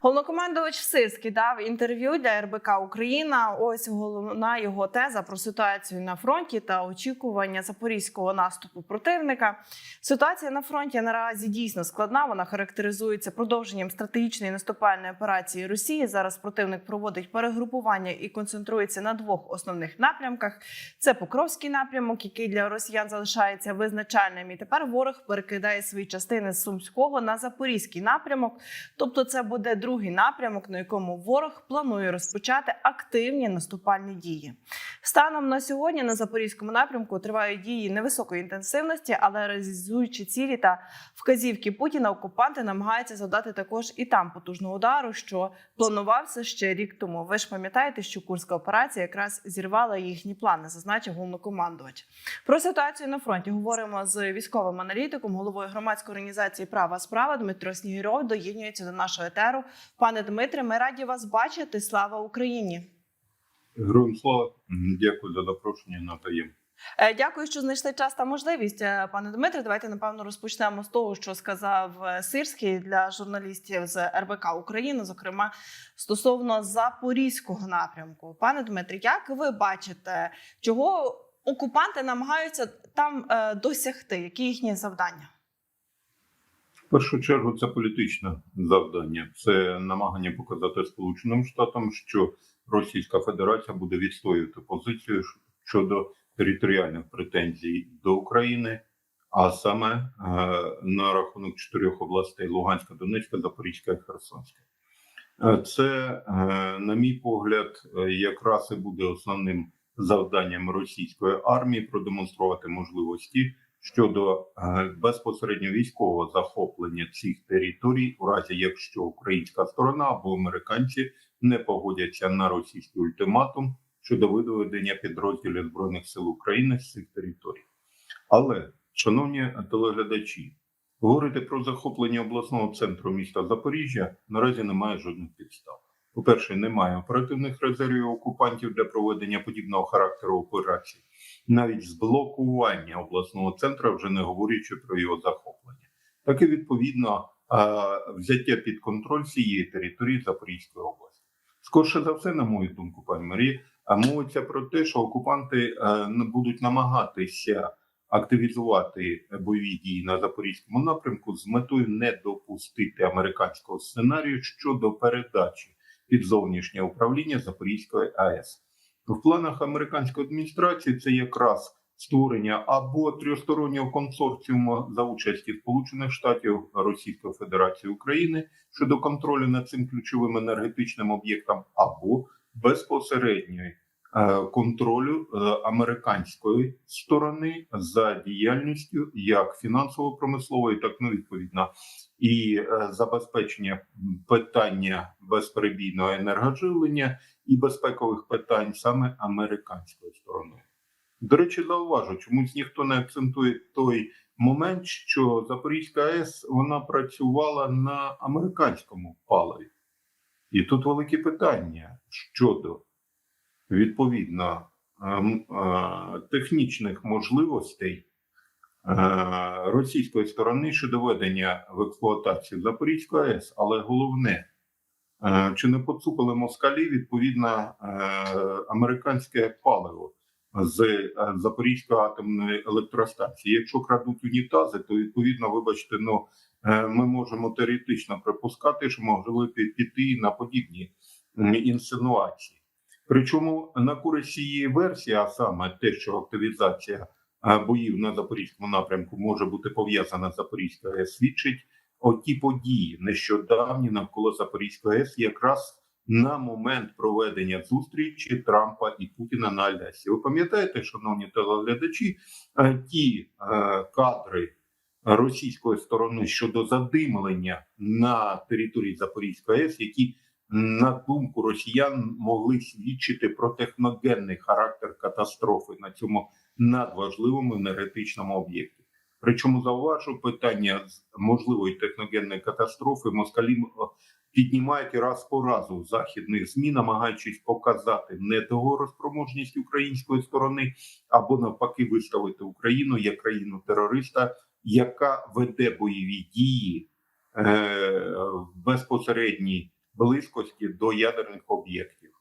Головнокомандувач Сирський дав інтерв'ю для РБК Україна. Ось головна його теза про ситуацію на фронті та очікування запорізького наступу противника. Ситуація на фронті наразі дійсно складна. Вона характеризується продовженням стратегічної наступальної операції Росії. Зараз противник проводить перегрупування і концентрується на двох основних напрямках: це Покровський напрямок, який для росіян залишається визначальним. І тепер ворог перекидає свої частини з Сумського на Запорізький напрямок. Тобто, це буде другий напрямок, на якому ворог планує розпочати активні наступальні дії. Станом на сьогодні на запорізькому напрямку тривають дії невисокої інтенсивності, але реалізуючи цілі та вказівки Путіна, окупанти намагаються завдати також і там потужного удару, що планувався ще рік тому. Ви ж пам'ятаєте, що курська операція якраз зірвала їхні плани, зазначив головнокомандувач. Про ситуацію на фронті говоримо з військовим аналітиком, головою громадської організації Права справа Дмитро Снігіров доєднується до нашого етеру. Пане Дмитре, ми раді вас бачити. Слава Україні! Героям слава, дякую за запрошення на таєм. Е, Дякую, що знайшли час та можливість, Е, пане Дмитре. Давайте напевно розпочнемо з того, що сказав е, Сирський для журналістів з РБК України, зокрема стосовно запорізького напрямку. Пане Дмитре, як ви бачите, чого окупанти намагаються там досягти? Які їхні завдання? В першу чергу це політичне завдання. Це намагання показати Сполученим Штатам, що Російська Федерація буде відстоювати позицію щодо територіальних претензій до України, а саме е, на рахунок чотирьох областей: Луганська, Донецька, Запорізька і Херсонська. Е, Це, е, на мій погляд, е, якраз і буде основним завданням російської армії продемонструвати можливості щодо е, безпосередньо військового захоплення цих територій, у разі якщо українська сторона або американці не погодяться на російський ультиматум щодо виведення підрозділів збройних сил України з цих територій. Але, шановні телеглядачі, говорити про захоплення обласного центру міста Запоріжжя наразі немає жодних підстав. По-перше, немає оперативних резервів окупантів для проведення подібного характеру операцій навіть з блокування обласного центру, вже не говорячи про його захоплення. Так і відповідно взяття під контроль всієї території Запорізької області. Скорше за все, на мою думку, пані Марії, а мовиться про те, що окупанти е, будуть намагатися активізувати бойові дії на запорізькому напрямку з метою не допустити американського сценарію щодо передачі під зовнішнє управління Запорізької АЕС. В планах американської адміністрації це якраз створення або трьохстороннього консорціуму за участі Сполучених Штатів Російської Федерації України щодо контролю над цим ключовим енергетичним об'єктом, або безпосередньої е, контролю е, американської сторони за діяльністю як фінансово-промислової, так ну відповідно і е, забезпечення питання безперебійного енергоживлення і безпекових питань саме американською стороною. До речі, зауважу, чомусь ніхто не акцентує той момент, що Запорізька АЕС вона працювала на американському паливі. І тут великі питання щодо відповідно ем, е, технічних можливостей е, російської сторони щодо ведення в експлуатацію Запорізької АЕС, але головне, Чи не поцупили москалі відповідно е, американське паливо з е, Запорізької атомної електростанції? Якщо крадуть унітази, то відповідно, вибачте, ну е, ми можемо теоретично припускати, що могли піти на подібні інсинуації. Причому на користь цієї версії, а саме те, що активізація е, боїв на запорізькому напрямку може бути пов'язана з Запорізькою свідчить оті події нещодавні навколо Запорізької АЕС, якраз на момент проведення зустрічі Трампа і Путіна на Алясі. Ви пам'ятаєте, шановні телеглядачі, е, ті е, кадри російської сторони щодо задимлення на території Запорізької АЕС, які на думку росіян могли свідчити про техногенний характер катастрофи на цьому надважливому енергетичному об'єкті. Причому зауважу питання з можливої техногенної катастрофи москалі піднімають раз по разу західних змі, намагаючись показати недогороспроможність української сторони або навпаки виставити Україну як країну терориста, яка веде бойові дії е, в безпосередній близькості до ядерних об'єктів.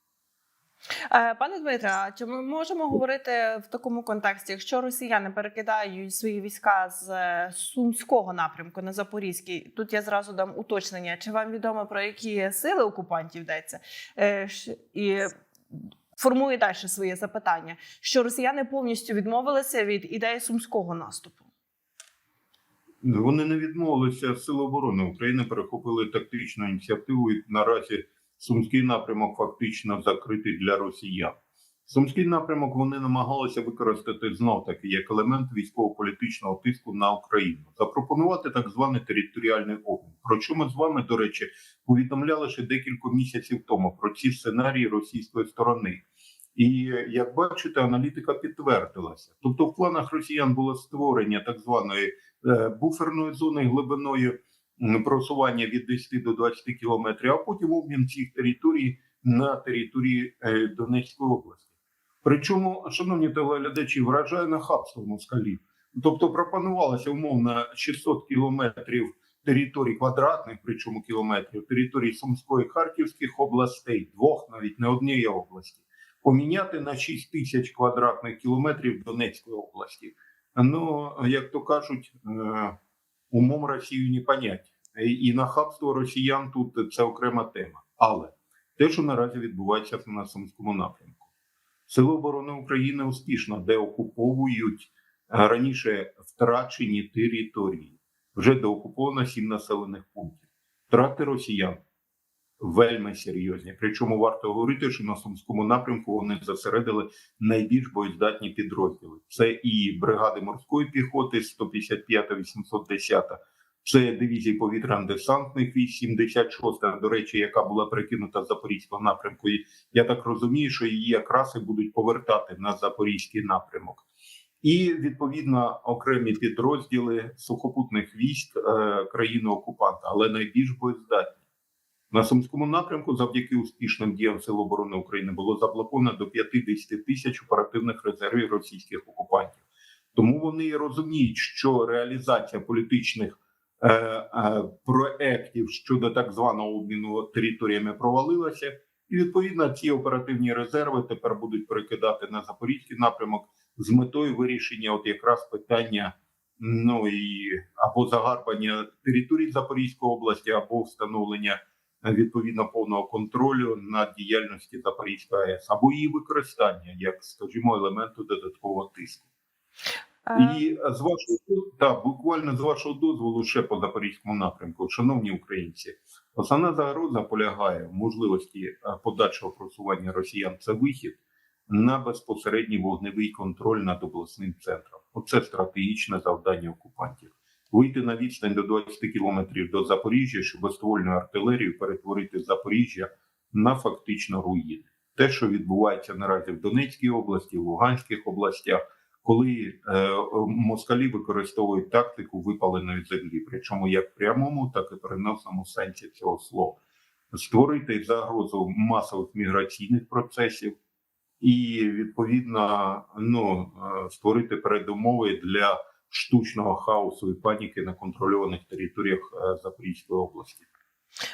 Е, Пане Дмитре, чи ми можемо говорити в такому контексті, якщо росіяни перекидають свої війська з е, сумського напрямку на Запорізький? Тут я зразу дам уточнення. Чи вам відомо про які сили окупантів йдеться? Е, І формую далі своє запитання: що росіяни повністю відмовилися від ідеї сумського наступу? Вони не відмовилися Сили оборони України, перехопили тактичну ініціативу. І наразі сумський напрямок фактично закритий для росіян. Сумський напрямок вони намагалися використати знов таки як елемент військово-політичного тиску на Україну, запропонувати так званий територіальний обмін. Про що ми з вами, до речі, повідомляли ще декілька місяців тому про ці сценарії російської сторони. І як бачите, аналітика підтвердилася. Тобто, в планах росіян було створення так званої е, буферної зони глибиною просування від 10 до 20 кілометрів, а потім обмін цих територій на території е, Донецької області. Причому, шановні телеглядачі, вражає нахабство москалів. Тобто пропонувалося умовно 600 кілометрів територій квадратних, причому кілометрів територій Сумської Харківських областей, двох навіть не однієї області, поміняти на 6 тисяч квадратних кілометрів Донецької області. Ну, як то кажуть, е, умом Росію не понять. І нахабство росіян тут це окрема тема. Але те, що наразі відбувається на Сумському напрямку, Сили оборони України успішно деокуповують е, раніше втрачені території. Вже деокуповано сім населених пунктів. Втрати росіян вельми серйозні. Причому варто говорити, що на Сумському напрямку вони зосередили найбільш боєздатні підрозділи. Це і бригади морської піхоти 155-810, це дивізії повітряно-десантних військ 76, до речі, яка була перекинута з Запорізького напрямку. І я так розумію, що її якраз і будуть повертати на Запорізький напрямок. І відповідно окремі підрозділи сухопутних військ е, країни окупанта, але найбільш боєздатні. На Сумському напрямку, завдяки успішним діям Сил оборони України, було заблоковано до 50 тисяч оперативних резервів російських окупантів. Тому вони розуміють, що реалізація політичних е, е, проєктів щодо так званого обміну територіями провалилася, і відповідно ці оперативні резерви тепер будуть перекидати на запорізький напрямок з метою вирішення, от якраз питання ну і або загарбання території Запорізької області, або встановлення відповідно повного контролю над діяльністю Запорізької АЕС, або її використання як, скажімо, елементу додаткового тиску. Е, І з вашого так, буквально з вашого дозволу, ще по запорізькому напрямку, шановні українці, основна загроза полягає в можливості е, подальшого просування росіян. Це вихід на безпосередній вогневий контроль над обласним центром. Оце стратегічне завдання окупантів. Вийти на відстань до 20 кілометрів до Запоріжжя, щоб безствольною артилерією перетворити Запоріжжя на фактично руїни. Те, що відбувається наразі в Донецькій області, в Луганських областях коли е, москалі використовують тактику випаленої землі, причому як в прямому, так і переносному сенсі цього слова, створити загрозу масових міграційних процесів і відповідно ну, е, створити передумови для штучного хаосу і паніки на контрольованих територіях е, Запорізької області.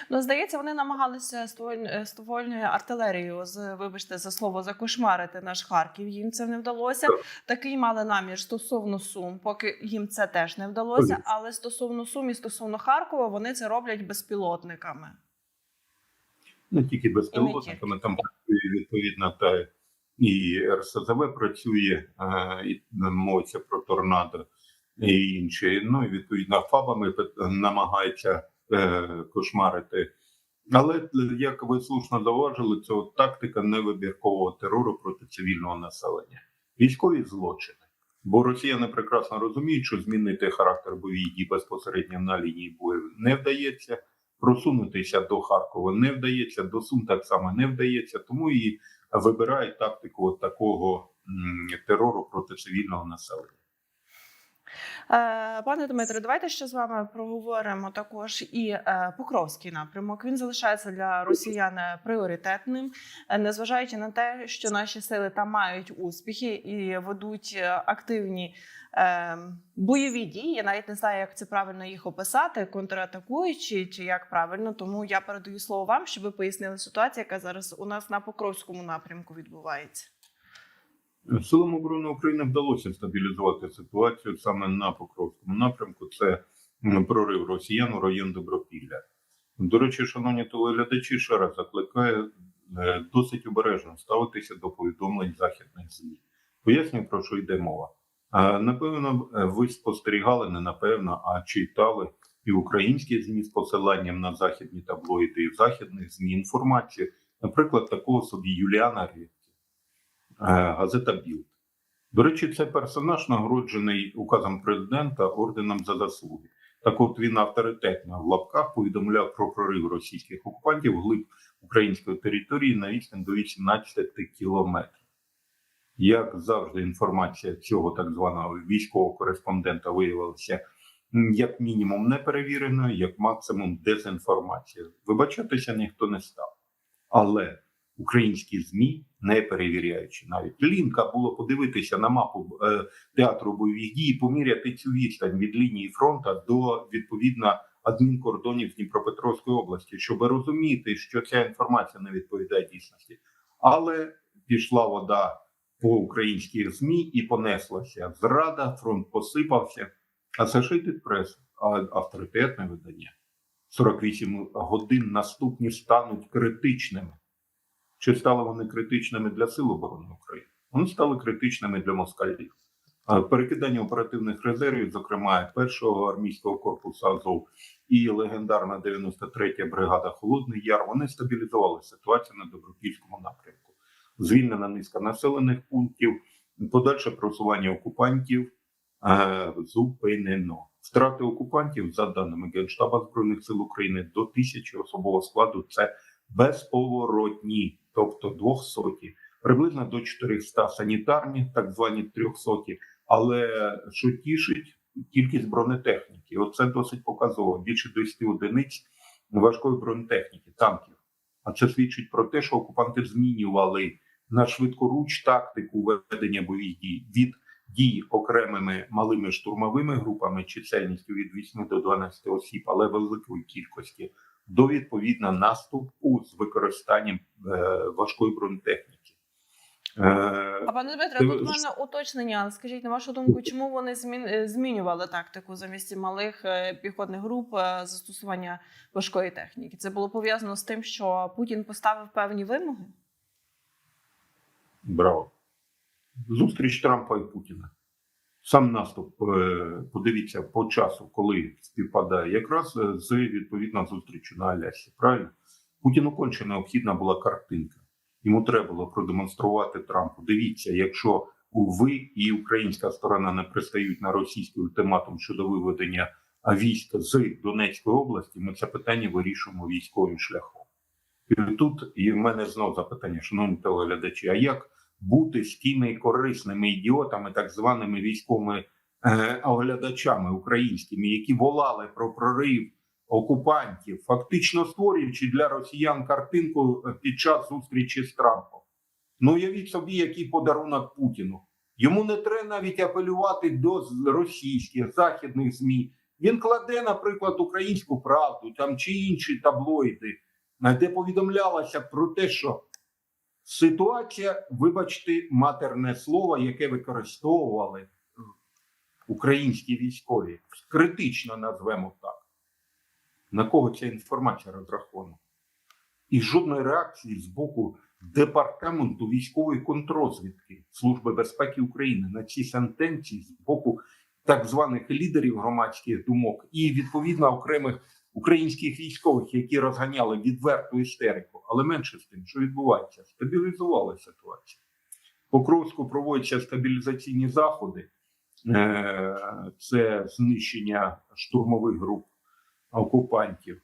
Ну, здається, вони намагалися стволь- ствольною артилерією з вибачте за слово закошмарити наш Харків. Їм це не вдалося. Такий мали намір стосовно Сум, поки їм це теж не вдалося. Але стосовно Сум і стосовно Харкова вони це роблять безпілотниками. не тільки безпілотниками, там працює відповідно та і РСЗВ працює, е, і мовиться про торнадо і інші. Ну і відповідно фабами намагається е, кошмарити. Але е, як ви слушно зауважили, це тактика невибіркового терору проти цивільного населення, військові злочини. Бо росіяни прекрасно розуміють, що змінити характер бойових дій безпосередньо на лінії бою не вдається просунутися до Харкова не вдається, до Сум так само не вдається, тому і вибирають тактику от такого терору проти цивільного населення. Е, Пане Дмитре, давайте ще з вами проговоримо також і е, Покровський напрямок. Він залишається для росіян пріоритетним, е, незважаючи на те, що наші сили там мають успіхи і ведуть активні бойові дії. Я навіть не знаю, як це правильно їх описати, контратакуючи чи як правильно. Тому я передаю слово вам, щоб ви пояснили ситуацію, яка зараз у нас на Покровському напрямку відбувається. Силам оборони України вдалося стабілізувати ситуацію саме на Покровському напрямку. Це прорив росіян у район Добропілля. До речі, шановні телеглядачі, ще раз закликаю е, досить обережно ставитися до повідомлень західних ЗМІ. Поясню, про що йде мова. Напевно, е, ви спостерігали, не напевно, а читали і українські ЗМІ з посиланням на західні таблоїди, і західних ЗМІ інформацію, наприклад, такого собі Юліана е, газета Білд. До речі, це персонаж, нагороджений указом президента орденом за заслуги. Так от він авторитетно в лапках повідомляв про прорив російських окупантів глиб української території на відстань до 18 кілометрів. Як завжди, інформація цього так званого військового кореспондента виявилася як мінімум неперевіреною, як максимум дезінформацією. Вибачатися ніхто не став. Але українські ЗМІ, не перевіряючи навіть лінка, було подивитися на мапу е, театру бойових дій, поміряти цю відстань від лінії фронту до відповідно адмінкордонів з Дніпропетровської області, щоб розуміти, що ця інформація не відповідає дійсності. Але пішла вода по українських ЗМІ і понеслася зрада, фронт посипався. А Associated Press, авторитетне видання, 48 годин наступні стануть критичними. Чи стали вони критичними для Сил оборони України? Вони стали критичними для москалів. Перекидання оперативних резервів, зокрема першого армійського корпусу Азов і легендарна 93-я бригада Холодний Яр, вони стабілізували ситуацію на Добропільському напрямку. Звільнена низка населених пунктів, подальше просування окупантів е, зупинено. Втрати окупантів, за даними Генштаба Збройних сил України, до тисячі особового складу це безповоротні, тобто 200, приблизно до 400 санітарні, так звані 300, але що тішить кількість бронетехніки. Оце досить показово. Більше 10 одиниць важкої бронетехніки, танків. А це свідчить про те, що окупанти змінювали на швидкоруч тактику ведення бойових дій від дій окремими малими штурмовими групами чисельністю від 8 до 12 осіб, але великої кількості, до відповідно наступу з використанням е, важкої бронетехніки. Е, А пане Дмитре, тут в мене уточнення. Скажіть на вашу думку, чому вони е, змінювали тактику замість малих піхотних груп застосування важкої техніки? Це було пов'язано з тим, що Путін поставив певні вимоги? Браво. Зустріч Трампа і Путіна. Сам наступ, е, подивіться по часу, коли співпадає, якраз е, з відповідно зустрічю на Алясі. Правильно? Путіну конче необхідна була картинка. Йому треба було продемонструвати Трампу. Дивіться, якщо ви і українська сторона не пристають на російський ультиматум щодо виведення військ з Донецької області, ми це питання вирішуємо військовим шляхом. І тут і в мене знов запитання, шановні телеглядачі, а як бути з тими корисними ідіотами, так званими військовими е, оглядачами українськими, які волали про прорив окупантів, фактично створюючи для росіян картинку е, під час зустрічі з Трампом. Ну уявіть собі, який подарунок Путіну. Йому не треба навіть апелювати до російських західних змі. Він кладе, наприклад, українську правду там чи інші таблоїди, е, де повідомлялося про те, що ситуація, вибачте, матерне слово, яке використовували е, українські військові, критично назвемо так. На кого ця інформація розрахована? І жодної реакції з боку департаменту військової контрозвідки Служби безпеки України на ці сентенції з боку так званих лідерів громадських думок і відповідно окремих українських військових, які розганяли відверту істерику, але менше з тим, що відбувається, стабілізували ситуацію. По Кровську проводяться стабілізаційні заходи, Е, це знищення штурмових груп окупантів.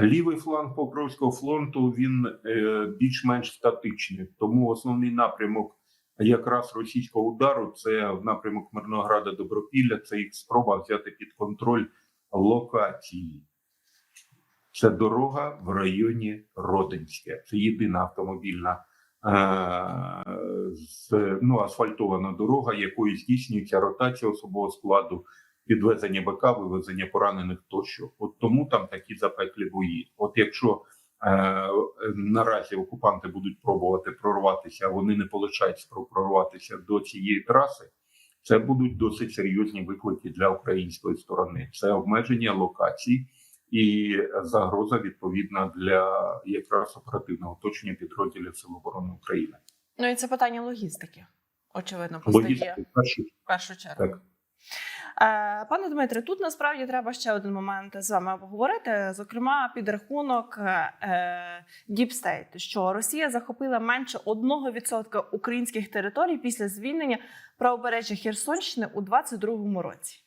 Лівий фланг Покровського фронту він е, більш-менш статичний, тому основний напрямок якраз російського удару це в напрямок Мирнограда Добропілля. Це їх спроба взяти під контроль локації. Це дорога в районі Родинське. Це єдина автомобільна з, ну, асфальтована дорога, якою здійснюється ротація особового складу, підвезення БК, вивезення поранених тощо. От тому там такі запеклі бої. От якщо е, наразі окупанти будуть пробувати прорватися, а вони не полишають прорватися до цієї траси. Це будуть досить серйозні виклики для української сторони. Це обмеження локацій і загроза відповідна для якраз оперативного оточення підрозділів Сил оборони України. Ну і це питання логістики. Очевидно, постає в першу першу чергу. Так. Е, Пане Дмитре, тут насправді треба ще один момент з вами обговорити. Зокрема, підрахунок е, Deep State, що Росія захопила менше 1% українських територій після звільнення правобережжя Херсонщини у 2022 році.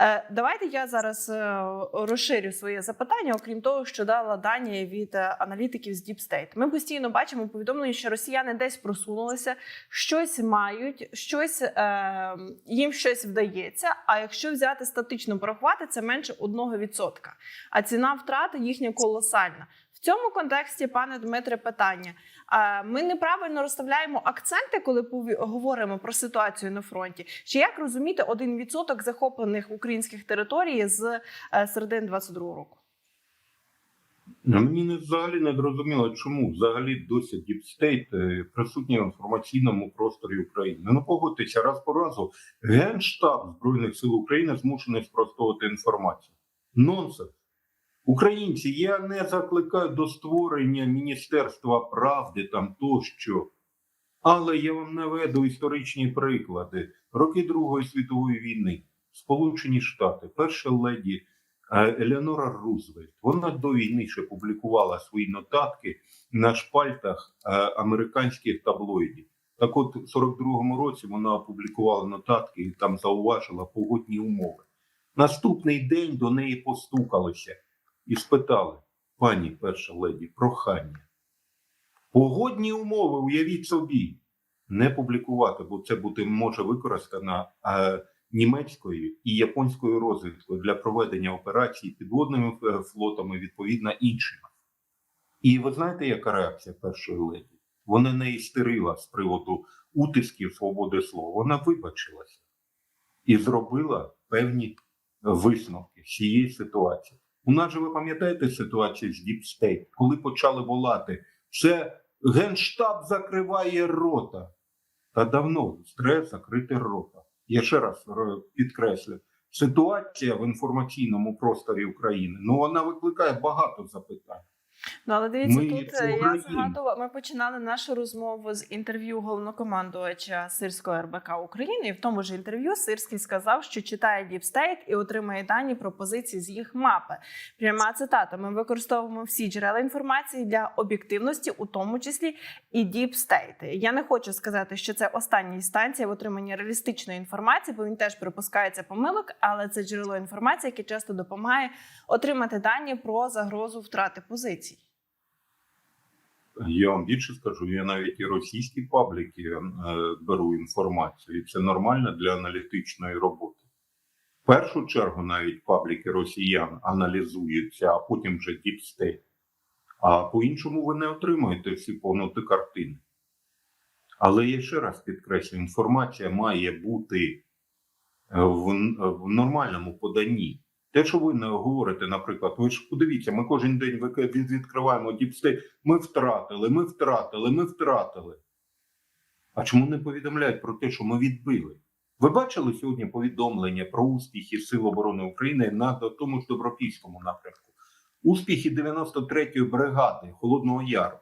Е, Давайте я зараз е, розширю своє запитання, окрім того, що дала дані від е, аналітиків з Deep State. Ми постійно бачимо повідомлення, що росіяни десь просунулися, щось мають, щось їм щось вдається. А якщо взяти статично порахувати, це менше 1%. А ціна втрати їхня колосальна. В цьому контексті, пане Дмитре, питання: ми неправильно розставляємо акценти, коли говоримо про ситуацію на фронті. Чи як розуміти 1% захоплених українських територій з е, середини 22 року? Ну, Мені не взагалі не зрозуміло, чому взагалі досі діпстейт присутній в інформаційному просторі України. Ну погодьтеся, раз по разу Генштаб Збройних сил України змушений спростовувати інформацію. Нонсенс. Українці, я не закликаю до створення Міністерства правди там тощо. Але я вам наведу історичні приклади. Роки Другої світової війни, Сполучені Штати, перша леді е, Елеонора Рузвельт, вона до війни ще публікувала свої нотатки на шпальтах е, американських таблоїдів. Так от, у 42-му році вона опублікувала нотатки і там зауважила погодні умови. Наступний день до неї постукалися і спитали: пані перша леді, прохання. Погодні умови, уявіть собі, не публікувати, бо це буде може використано е, німецькою і японською розвідкою для проведення операцій підводними е, флотами, відповідно іншими. І ви знаєте, яка реакція першої леді? Вона не істерила з приводу утисків свободи слова. Вона вибачилася і зробила певні висновки з цієї ситуації. У нас же ви пам'ятаєте ситуацію з State, коли почали волати, це Генштаб закриває рота. Та давно треба закрити рота. Я ще раз підкреслю, ситуація в інформаційному просторі України ну вона викликає багато запитань. Ну але дивіться, Ми тут е, я згадувала. Ми починали нашу розмову з інтерв'ю головнокомандувача Сирського РБК України. І в тому ж інтерв'ю Сирський сказав, що читає State і отримує дані пропозиції з їх мапи. Пряма цитата: ми використовуємо всі джерела інформації для об'єктивності, у тому числі і State. Я не хочу сказати, що це остання інстанція в отриманні реалістичної інформації, бо він теж припускається помилок, але це джерело інформації, яке часто допомагає отримати дані про загрозу втрати позицій. Я вам більше скажу, я навіть і російські пабліки е, беру інформацію, і це нормально для аналітичної роботи. В першу чергу навіть пабліки росіян аналізуються, а потім вже діпстейт. А по-іншому ви не отримаєте всі повноти картини. Але я ще раз підкреслю, інформація має бути е, в, в нормальному поданні. Те, що ви не говорите, наприклад, ви ж подивіться, ми кожен день відкриваємо діпстейт, ми втратили, ми втратили, ми втратили. А чому не повідомляють про те, що ми відбили? Ви бачили сьогодні повідомлення про успіхи Сил оборони України на тому ж Добропільському напрямку? Успіхи 93-ї бригади Холодного Яру.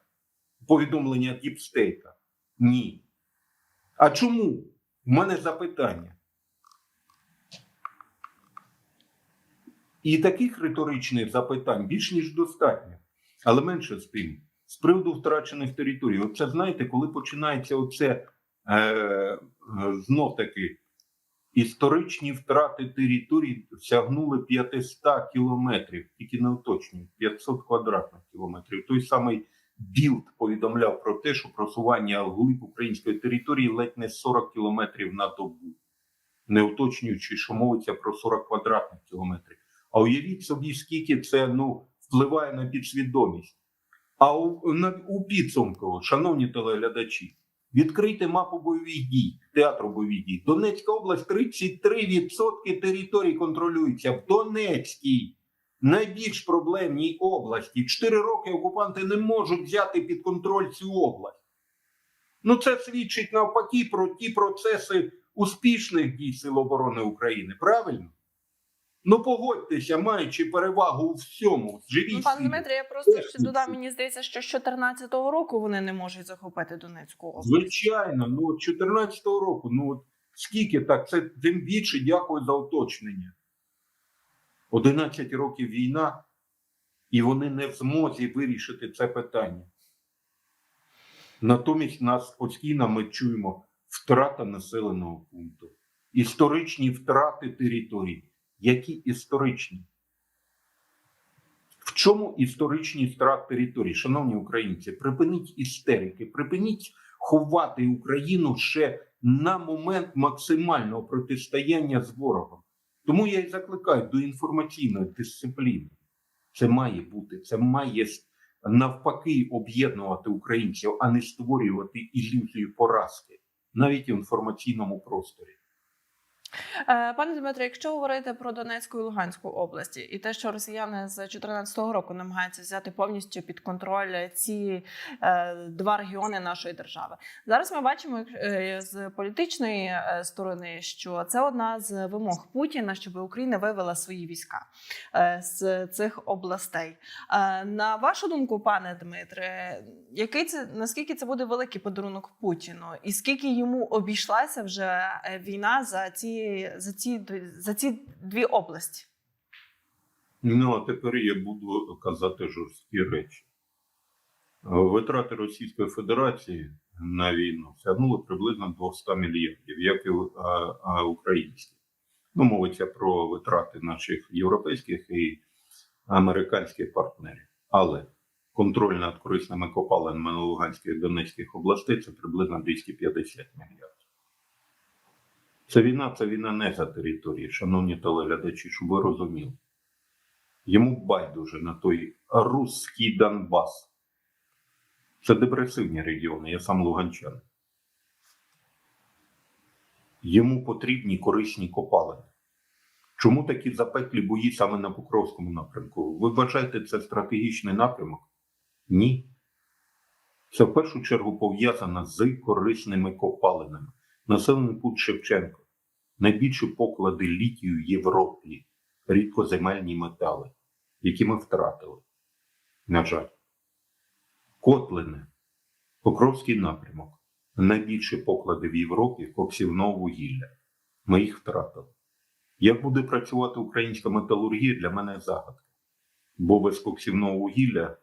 Повідомлення Діпстейта? Ні. А чому? У мене запитання. І таких риторичних запитань більш ніж достатньо. Але менше з тим, з приводу втрачених територій, оце знаєте, коли починається оце е, знов таки історичні втрати територій сягнули 500 кілометрів, тільки не уточнюю, 500 квадратних кілометрів. Той самий Білд повідомляв про те, що просування вглиб української території ледь не 40 кілометрів на добу, не уточнюючи, що мовиться про 40 квадратних кілометрів. А уявіть собі, скільки це ну, впливає на підсвідомість. А у, на, у підсумку, шановні телеглядачі, відкрийте мапу бойових дій, театру бойових дій. Донецька область 33% території контролюється в Донецькій, найбільш проблемній області. Чотири роки окупанти не можуть взяти під контроль цю область. Ну, це свідчить навпаки про ті процеси успішних дій Сил оборони України. Правильно? Ну, погодьтеся, маючи перевагу у всьому, живій Ну, пан силі. Я просто ще додам, мені здається, що з 14-го року вони не можуть захопити Донецьку область. Звичайно, ну от 14-го року, ну от скільки так, це тим більше дякую за уточнення. 11 років війна, і вони не в змозі вирішити це питання. Натомість нас постійно ми чуємо втрата населеного пункту, історичні втрати територій. Які історичні? В чому історичні втрат територій? Шановні українці, припиніть істерики, припиніть ховати Україну ще на момент максимального протистояння з ворогом. Тому я і закликаю до інформаційної дисципліни. Це має бути, це має навпаки об'єднувати українців, а не створювати ілюзію поразки навіть в інформаційному просторі. Е, Пане Дмитре, якщо говорити про Донецьку і Луганську області, і те, що росіяни з 2014 року намагаються взяти повністю під контроль ці е, два регіони нашої держави, зараз ми бачимо е, з політичної сторони, що це одна з вимог Путіна, щоб Україна вивела свої війська з цих областей. На вашу думку, пане Дмитре, який це наскільки це буде великий подарунок Путіну, і скільки йому обійшлася вже війна за ці за ці за ці дві області? Ну, а тепер я буду казати жорсткі речі. Витрати Російської Федерації на війну сягнули приблизно 200 мільярдів, як і українські. Ну, мовиться про витрати наших європейських і американських партнерів. Але контроль над корисними копалинами на Луганських і Донецьких областей це приблизно 250 мільярдів. Це війна, це війна не за території, шановні телеглядачі, щоб ви розуміли. Йому байдуже на той русський Донбас. Це депресивні регіони, я сам луганчанин. Йому потрібні корисні копалини. Чому такі запеклі бої саме на Покровському напрямку? Ви вважаєте це стратегічний напрямок? Ні. Це в першу чергу пов'язано з корисними копалинами. Населений пункт Шевченко. Найбільші поклади літію в Європі, рідкоземельні метали, які ми втратили. На жаль. Котлини, Покровський напрямок. Найбільші поклади в Європі коксівного вугілля. Ми їх втратили. Як буде працювати українська металургія, для мене загадка. Бо без коксівного вугілля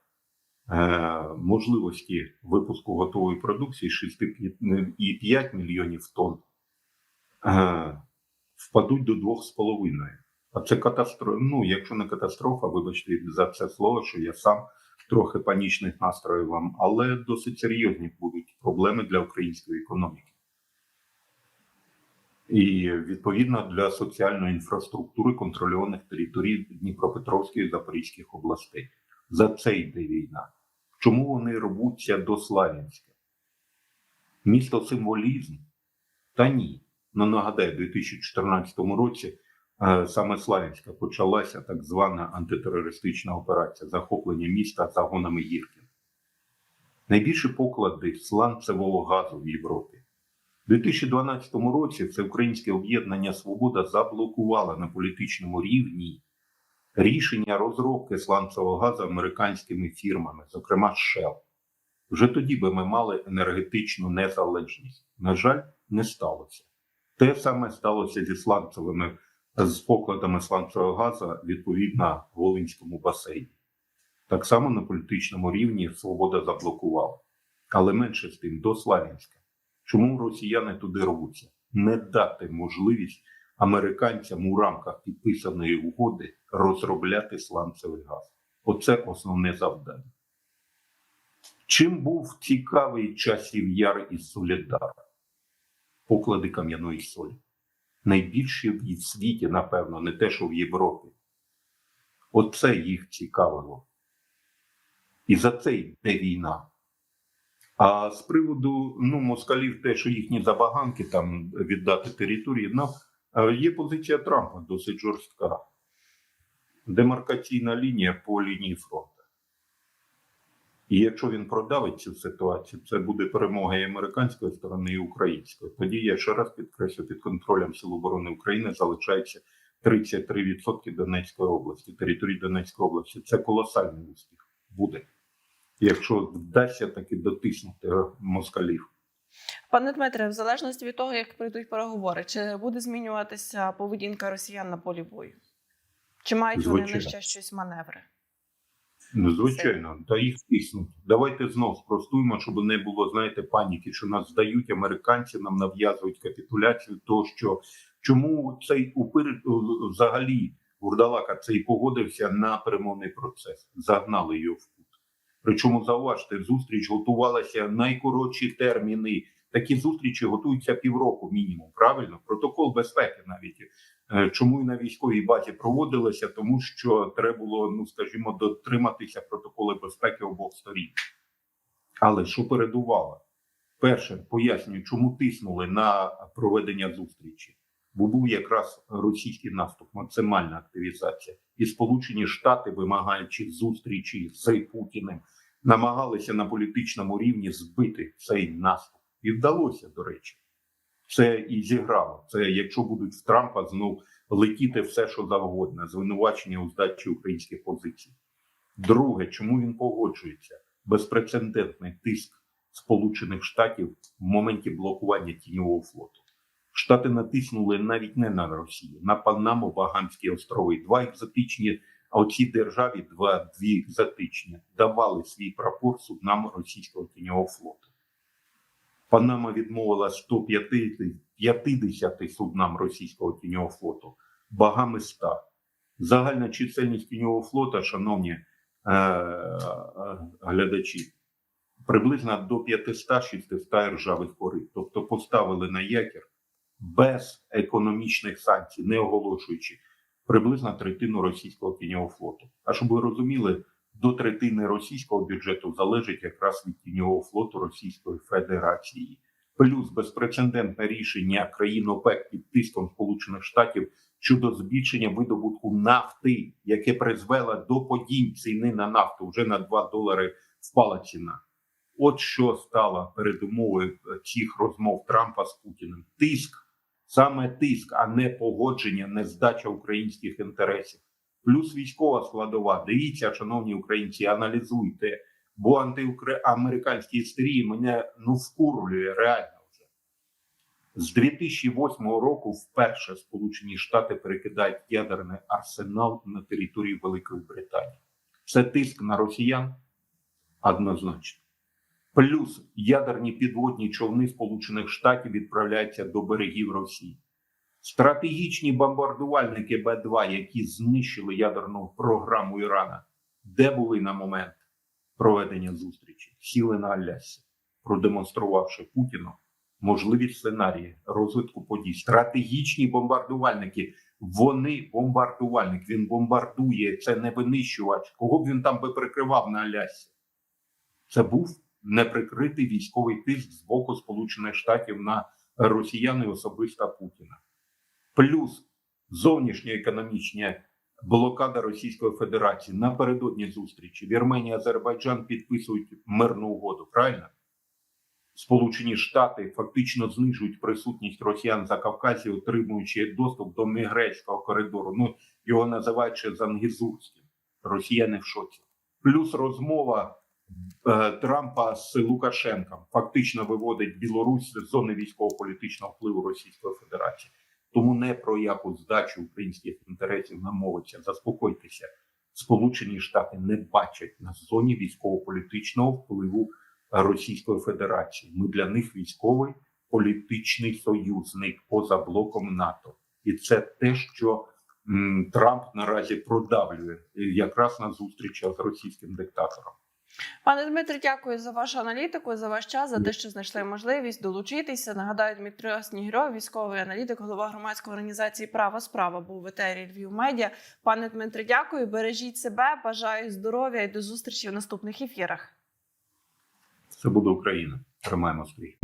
можливості випуску готової продукції 6,5 мільйонів тонн е, впадуть до 2,5. А це катастрофа. Ну, якщо не катастрофа, вибачте за це слово, що я сам трохи панічних настроїв вам, але досить серйозні будуть проблеми для української економіки. І відповідно для соціальної інфраструктури контрольованих територій Дніпропетровської і Запорізьких областей. За це йде війна. Чому вони рвуться до Славянська? Місто символізм? Та ні. Ну нагадаю, у 2014 році е, саме Славянська почалася так звана антитерористична операція захоплення міста загонами Гіркін. Найбільші поклади сланцевого газу в Європі. У 2012 році Всеукраїнське об'єднання Свобода заблокувало на політичному рівні рішення розробки сланцевого газу американськими фірмами, зокрема Shell. Вже тоді би ми мали енергетичну незалежність. На жаль, не сталося. Те саме сталося зі сланцевими з покладами сланцевого газу відповідно в Волинському басейні. Так само на політичному рівні Свобода заблокувала. Але менше з тим до Славянська. Чому росіяни туди рвуться? Не дати можливість американцям у рамках підписаної угоди розробляти сланцевий газ. Оце основне завдання. Чим був цікавий часів яр із Солідар? Поклади кам'яної солі. Найбільші в світі, напевно, не те, що в Європі. Оце їх цікавило. І за це йде війна. А з приводу ну, москалів, те, що їхні забаганки там віддати території, е, є позиція Трампа досить жорстка. Демаркаційна лінія по лінії фронту. І якщо він продавить цю ситуацію, це буде перемога і американської сторони, і української. Тоді я ще раз підкреслю, під контролем Сил оборони України залишається 33% Донецької області, території Донецької області. Це колосальний успіх буде, якщо вдасться таки дотиснути москалів. Пане Дмитре, в залежності від того, як прийдуть переговори, чи буде змінюватися поведінка росіян на полі бою? Чи мають вони на ще щось маневри? Ну, звичайно, та їх тиснуть. Давайте знов спростуємо, щоб не було, знаєте, паніки, що нас здають американці, нам нав'язують капітуляцію. То що чому цей упир взагалі Гурдалака цей погодився на перемовний процес, загнали його в. Причому зауважте, зустріч готувалася найкоротші терміни. Такі зустрічі готуються півроку мінімум. Правильно, протокол безпеки навіть Е, Чому і на військовій базі проводилося? Тому що треба було, ну скажімо, дотриматися протоколи безпеки обох сторін. Але що передувало? Перше, пояснюю, чому тиснули на проведення зустрічі. Був якраз російський наступ, максимальна активізація. І Сполучені Штати, вимагаючи зустрічі з Путіним, намагалися на політичному рівні збити цей наступ. І вдалося, до речі це і зіграло. Це якщо будуть в Трампа знов летіти все, що завгодно, звинувачення у здачі українських позицій. Друге, чому він погоджується? Безпрецедентний тиск Сполучених Штатів в моменті блокування тіньового флоту. Штати натиснули навіть не на Росію, на Панаму, Багамські острови. Два екзотичні, а оці державі, два дві екзотичні, давали свій прапор суднам російського тіньового флоту. Панама відмовила 150 суднам російського тіньового флоту, Багами 100. Загальна чисельність тіньового флота, шановні е, е, глядачі, приблизно до 500-600 ржавих корит. Тобто поставили на якір без економічних санкцій, не оголошуючи приблизно третину російського тіньового флоту. А щоб ви розуміли, до третини російського бюджету залежить якраз від тіньового флоту Російської Федерації. Плюс безпрецедентне рішення країн ОПЕК під тиском Сполучених Штатів щодо збільшення видобутку нафти, яке призвело до падінь ціни на нафту. Вже на 2 долари впала ціна. От що стало передумовою цих розмов Трампа з Путіним. Тиск, саме тиск, а не погодження, не здача українських інтересів. Плюс військова складова. Дивіться, шановні українці, аналізуйте, бо антиамериканські істерії мене ну вкурлює реально вже. З 2008 року вперше Сполучені Штати перекидають ядерний арсенал на територію Великої Британії. Це тиск на росіян однозначно. Плюс ядерні підводні човни Сполучених Штатів відправляються до берегів Росії. Стратегічні бомбардувальники Б-2, які знищили ядерну програму Ірана, де були на момент проведення зустрічі, сіли на Алясі, продемонструвавши Путіну можливі сценарії розвитку подій. Стратегічні бомбардувальники, вони бомбардувальник, він бомбардує, це не винищувач. Кого б він там би прикривав на Алясі? Це був неприкритий військовий тиск з боку Сполучених Штатів на росіян і особисто Путіна плюс зовнішня економічна блокада Російської Федерації напередодні зустрічі Вірменія Азербайджан підписують мирну угоду. Правильно? Сполучені Штати фактично знижують присутність росіян за Кавказі, отримуючи доступ до мігрецького коридору. Ну його називають ще Зангізурським. Росіяни в шоці. Плюс розмова Трампа з Лукашенком фактично виводить Білорусь з зони військово-політичного впливу Російської Федерації. Тому не про яку здачу українських інтересів нам мовиться. Заспокойтеся, Сполучені Штати не бачать на зоні військово-політичного впливу Російської Федерації. Ми для них військовий політичний союзник поза блоком НАТО, і це те, що Трамп наразі продавлює е, якраз на зустрічах з російським диктатором. Пане Дмитре, дякую за вашу аналітику, за ваш час, за те, що знайшли можливість долучитися. Нагадаю, Дмитро Снігрьов, військовий аналітик, голова громадської організації Права справа був в етері Львів Медіа. Пане Дмитре, дякую. Бережіть себе, бажаю здоров'я і до зустрічі в наступних ефірах. Це буде Україна. Тримаємо стрій.